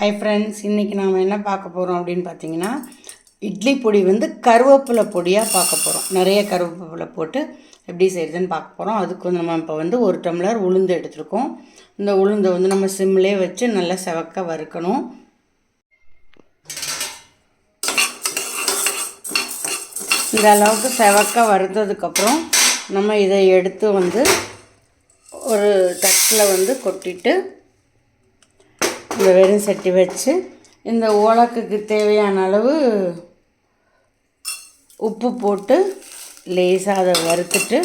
Hi friends இன்றைக்கி நாம் என்ன பார்க்க போகிறோம் அப்படின்னு பார்த்தீங்கன்னா இட்லி பொடி வந்து கருவேப்பிலை பொடியாக பார்க்க போகிறோம் நிறைய கருவேப்பிலை போட்டு எப்படி செய்கிறதுன்னு பார்க்க போகிறோம் அதுக்கு வந்து நம்ம இப்போ வந்து ஒரு டம்ளர் உளுந்து எடுத்துருக்கோம். இந்த உளுந்தை வந்து நம்ம சிம்லே வச்சு நல்லா செவக்க வறுக்கணும். இந்த அளவுக்கு செவக்க வறுத்ததுக்கப்புறம் நம்ம இதை எடுத்து வந்து ஒரு தட்டில் வந்து கொட்டிட்டு இந்த வெறும் சட்டி வச்சு இந்த ஓலக்குக்கு தேவையான அளவு உப்பு போட்டு லேசாக அதை வறுத்துட்டு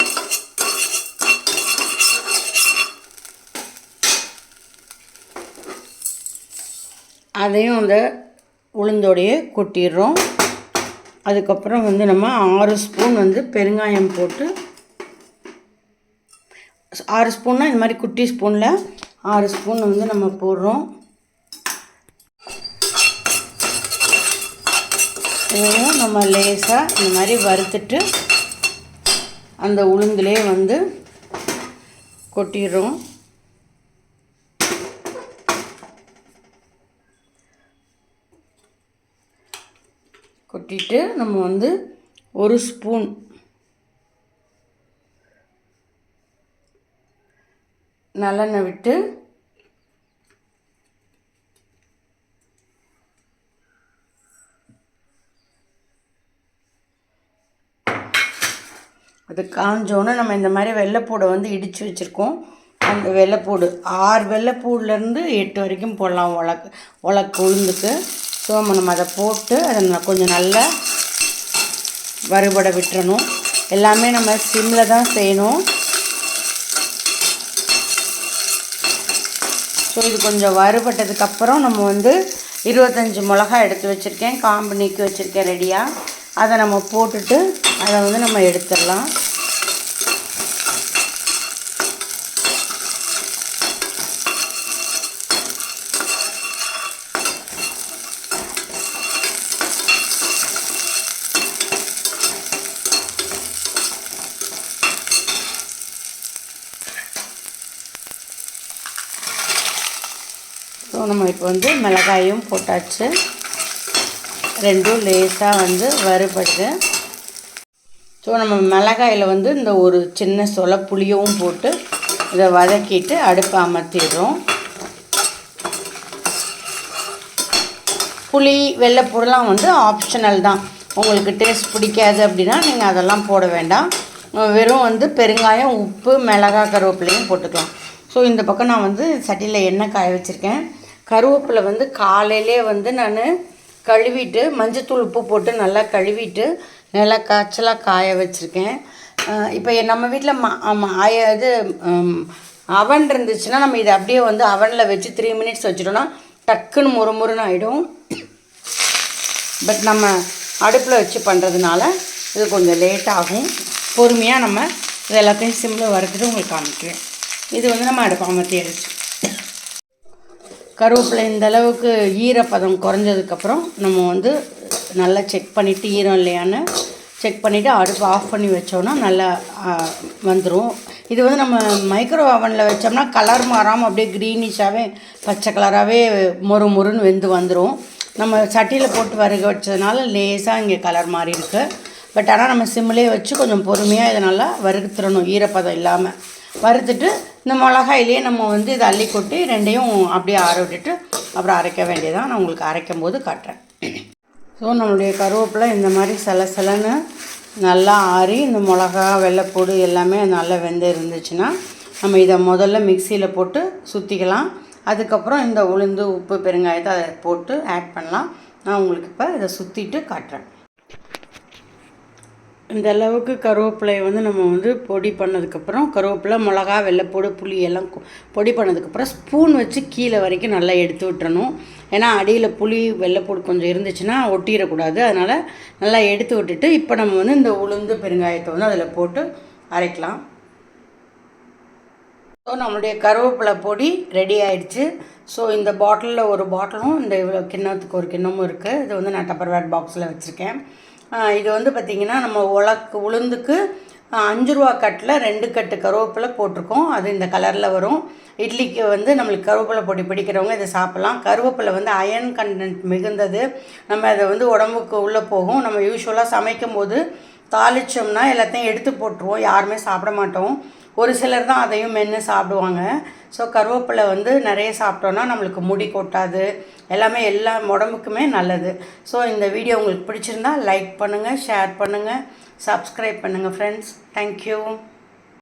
அதையும் அந்த உளுந்தோடையே கொட்டிடுறோம். அதுக்கப்புறம் வந்து நம்ம ஆறு ஸ்பூன் வந்து பெருங்காயம் போட்டு ஆறு ஸ்பூன்னா இந்த மாதிரி குட்டி ஸ்பூனில் ஆறு ஸ்பூன் வந்து நம்ம போடுறோம். இதையும் நம்ம லேசாக இந்த மாதிரி வறுத்துட்டு அந்த உளுந்துலே வந்து கொட்டிடுறோம். கொட்டிட்டு நம்ம வந்து ஒரு ஸ்பூன் நல்லெண்ணெய் விட்டு அது காஞ்சோன்னே நம்ம இந்த மாதிரி வெள்ளைப்பூடை வந்து இடித்து வச்சுருக்கோம். அந்த வெள்ளைப்பூடு ஆறு வெள்ளைப்பூடுலேருந்து எட்டு வரைக்கும் போடலாம் உலக்கு உலக்கு உளுந்துக்கு. ஸோ நம்ம அதை போட்டு அதை கொஞ்சம் நல்லா வறுபட விட்டுறணும். எல்லாமே நம்ம சிம்மில் தான் செய்யணும். ஸோ இது கொஞ்சம் வறுபட்டதுக்கப்புறம் நம்ம வந்து இருபத்தஞ்சி மிளகா எடுத்து வச்சுருக்கேன். காம்பு நீக்கி வச்சுருக்கேன் ரெடியாக அதை நம்ம போட்டுட்டு அதை வந்து நம்ம எடுத்துடலாம். ஸோ நம்ம இப்போ வந்து மிளகாயும் போட்டாச்சு. ரெண்டும் லேசாக வந்து வறுபடுது. ஸோ நம்ம மிளகாயில் வந்து இந்த ஒரு சின்ன சொல புளியவும் போட்டு இதை வதக்கிட்டு அடுப்பை அமர்த்திடுறோம். புளி வெள்ளைப்பூடெல்லாம் வந்து ஆப்ஷனல் தான். உங்களுக்கு டேஸ்ட் பிடிக்காது அப்படின்னா நீங்கள் அதெல்லாம் போட வேண்டாம். வெறும் வந்து பெருங்காயம் உப்பு மிளகாய் கருவேப்பிலையும் போட்டுக்கலாம். ஸோ இந்த பக்கம் நான் வந்து சட்டியில் எண்ணெய் காய வச்சுருக்கேன். கருவேப்பிலை வந்து காலையிலே வந்து நான் கழுவிட்டு மஞ்சத்தூள் உப்பு போட்டு நல்லா கழுவிட்டு நல்லா காய்ச்சலாக காய வச்சுருக்கேன். இப்போ நம்ம வீட்டில் ம ஆய இது அவன் இருந்துச்சுன்னா நம்ம இதை அப்படியே வந்து அவனில் வச்சு த்ரீ மினிட்ஸ் வச்சிட்டோம்னா டக்குன்னு முறுமுறுன்னு ஆகிடும் பட் நம்ம அடுப்பில் வச்சு பண்ணுறதுனால இது கொஞ்சம் லேட் ஆகும். பொறுமையாக நம்ம இது எல்லாத்தையும் சிம்மில் வறுத்துட்டு உங்களுக்கு காமிக்கிறேன். இது வந்து நம்ம அடுப்பு அமர்த்தியாச்சு கருவேப்பிலை இந்த அளவுக்கு ஈரப்பதம் குறைஞ்சதுக்கப்புறம் நம்ம வந்து நல்லா செக் பண்ணிவிட்டு ஈரம் இல்லையான்னு செக் பண்ணிவிட்டு அடுப்பு ஆஃப் பண்ணி வச்சோன்னா நல்லா வந்துடும் இது வந்து நம்ம மைக்ரோ ஓவனில் வச்சோம்னா கலர் மாறாமல் அப்படியே க்ரீனிஷாகவே பச்சை கலராகவே மொறு மொறுன்னு வெந்து வந்துடும் நம்ம சட்டியில் போட்டு வறுக்க வச்சதுனால லேசாக இங்கே கலர் மாறி இருக்குது பட் ஆனால் நம்ம சிம்மிலே வச்சு கொஞ்சம் பொறுமையாக இதை நல்லா வறுத்துறணும் ஈரப்பதம் இல்லாமல் வறுத்துட்டு இந்த மிளகாயிலே நம்ம வந்து இதை அள்ளி கொட்டி ரெண்டையும் அப்படியே ஆற விட்டுட்டு அப்புறம் அரைக்க வேண்டியதான் நான் உங்களுக்கு அரைக்கும் போது காட்டுறேன். ஸோ நம்மளுடைய கருவேப்பிலை இந்த மாதிரி சில சிலன்னு நல்லா ஆறி இந்த மிளகா வெள்ளைப்பூடு எல்லாமே நல்லா வெந்து இருந்துச்சுன்னா நம்ம இதை முதல்ல மிக்சியில் போட்டு சுற்றிக்கலாம் அதுக்கப்புறம் இந்த உளுந்து உப்பு பெருங்காயத்தை அதை போட்டு ஆட் பண்ணலாம். நான் உங்களுக்கு இப்போ இதை சுற்றிட்டு காட்டுறேன். இந்த அளவுக்கு கருவேப்பிலையை வந்து நம்ம வந்து பொடி பண்ணதுக்கப்புறம் கருவேப்பிலை மிளகா வெள்ளைப்பூடு புளி எல்லாம் பொடி பண்ணதுக்கப்புறம் ஸ்பூன் வச்சு கீழே வரைக்கும் நல்லா எடுத்து விட்டுறணும். ஏன்னா அடியில் புளி வெள்ளைப்பூடு கொஞ்சம் இருந்துச்சுன்னா ஒட்டிடக்கூடாது. அதனால் நல்லா எடுத்து விட்டுட்டு இப்போ நம்ம வந்து இந்த உளுந்து பெருங்காயத்தை வந்து அதில் போட்டு அரைக்கலாம். ஸோ நம்மளுடைய கருவேப்பிலை பொடி ரெடி ஆயிடுச்சு. ஸோ இந்த பாட்டிலில் ஒரு பாட்டிலும் இந்த இவ்வளோ கிண்ணத்துக்கு ஒரு கிண்ணமும் இருக்குது இது வந்து நான் டப்பர் வேட் பாக்ஸில் வச்சுருக்கேன். இது வந்து பார்த்திங்கன்னா நம்ம உலக்கு உளுந்துக்கு அஞ்சு ரூபா கட்டில் ரெண்டு கட்டு கருவேப்பிலை போட்டிருக்கோம். அது இந்த கலரில் வரும். இட்லிக்கு வந்து நம்மளுக்கு கருவேப்பிலை பொடி பிடிக்கிறவங்க இதை சாப்பிட்லாம். கருவேப்பிலை வந்து அயன் கண்டென்ட் மிகுந்தது. நம்ம அதை வந்து உடம்புக்கு உள்ளே போகும். நம்ம யூஸ்வலாக சமைக்கும் போது தாளிச்சோம்னா எல்லாத்தையும் எடுத்து போட்டுருவோம். யாருமே சாப்பிட மாட்டோம். ஒரு சிலர் தான் அதையும் மென்று சாப்பிடுவாங்க. ஸோ கருவேப்பிலை வந்து நிறைய சாப்பிட்டோன்னா நம்மளுக்கு முடி கொட்டாது. எல்லாமே எல்லா உடம்புக்குமே நல்லது. ஸோ இந்த வீடியோ உங்களுக்கு பிடிச்சிருந்தா லைக் பண்ணுங்கள் ஷேர் பண்ணுங்கள் சப்ஸ்கிரைப் பண்ணுங்கள் ஃப்ரெண்ட்ஸ் தேங்க்யூ